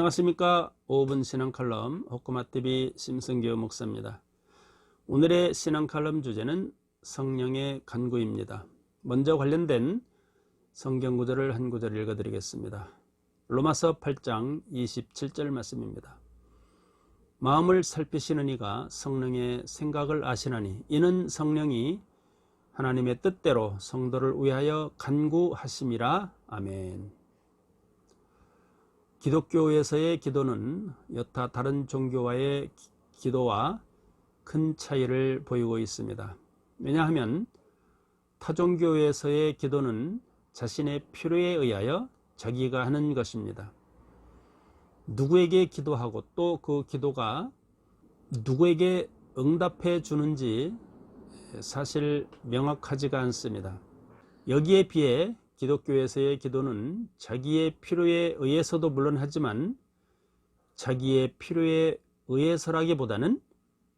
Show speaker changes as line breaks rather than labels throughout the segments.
안녕하십니까? 5분 신앙칼럼 호코마TV 심승교 목사입니다. 오늘의 신앙칼럼 주제는 성령의 간구입니다. 먼저 관련된 성경 구절을 한 구절 읽어드리겠습니다. 로마서 8장 27절 말씀입니다. 마음을 살피시는 이가 성령의 생각을 아시나니 이는 성령이 하나님의 뜻대로 성도를 위하여 간구하심이라. 아멘 기독교에서의 기도는 여타 다른 종교와의 기도와 큰 차이를 보이고 있습니다. 왜냐하면 타종교에서의 기도는 자신의 필요에 의하여 자기가 하는 것입니다. 누구에게 기도하고 또 그 기도가 누구에게 응답해 주는지 사실 명확하지가 않습니다. 여기에 비해 기독교에서의 기도는 자기의 필요에 의해서도 물론 하지만 자기의 필요에 의해서라기보다는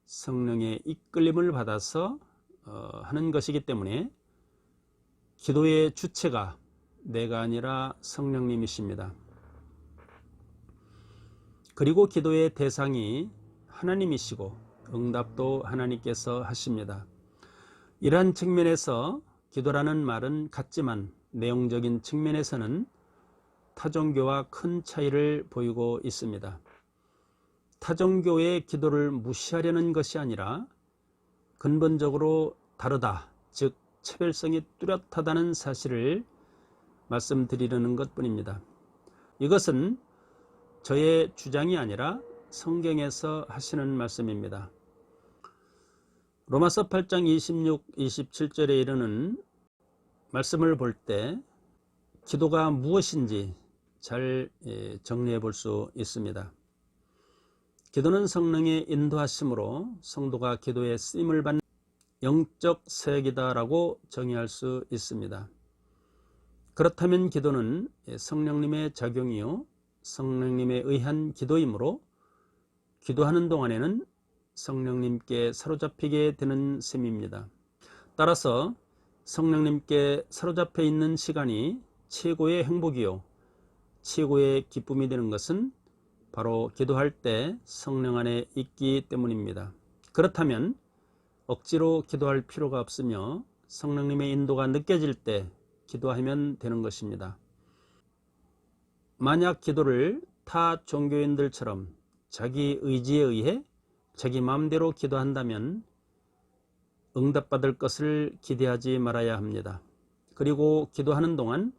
성령의 이끌림을 받아서 어, 하는 것이기 때문에 기도의 주체가 내가 아니라 성령님이십니다. 그리고 기도의 대상이 하나님이시고 응답도 하나님께서 하십니다. 이러한 측면에서 기도라는 말은 같지만 내용적인 측면에서는 타종교와 큰 차이를 보이고 있습니다. 타종교의 기도를 무시하려는 것이 아니라 근본적으로 다르다, 즉 차별성이 뚜렷하다는 사실을 말씀드리려는 것 뿐입니다. 이것은 저의 주장이 아니라 성경에서 하시는 말씀입니다. 로마서 8장 26, 27절에 이르는 말씀을 볼 때 기도가 무엇인지 잘 예, 정리해 볼 수 있습니다. 기도는 성령의 인도하심으로 성도가 기도에 쓰임을 받는 영적 사역이다라고 정의할 수 있습니다. 그렇다면 기도는 예, 성령님의 작용이요 성령님에 의한 기도이므로 기도하는 동안에는 성령님께 사로잡히게 되는 셈입니다. 따라서 성령님께 사로잡혀 있는 시간이 최고의 행복이요. 최고의 기쁨이 되는 것은 바로 기도할 때 성령 안에 있기 때문입니다. 그렇다면 억지로 기도할 필요가 없으며 성령님의 인도가 느껴질 때 기도하면 되는 것입니다. 만약 기도를 타 종교인들처럼 자기 의지에 의해 자기 마음대로 기도한다면 응답받을 것을 기대하지 말아야 합니다. 그리고 기도하는 동안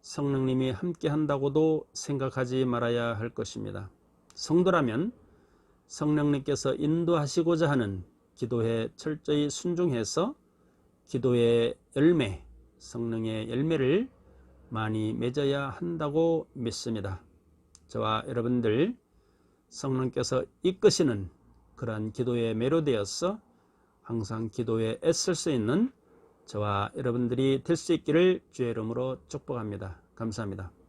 성령님이 함께 한다고도 생각하지 말아야 할 것입니다. 성도라면 성령님께서 인도하시고자 하는 기도에 철저히 순종해서 기도의 열매, 성령의 열매를 많이 맺어야 한다고 믿습니다. 저와 여러분들 성령께서 이끄시는 그러한 기도에 매료되어서 항상 기도에 애쓸 수 있는 저와 여러분들이 될 수 있기를 주의 이름으로 축복합니다. 감사합니다.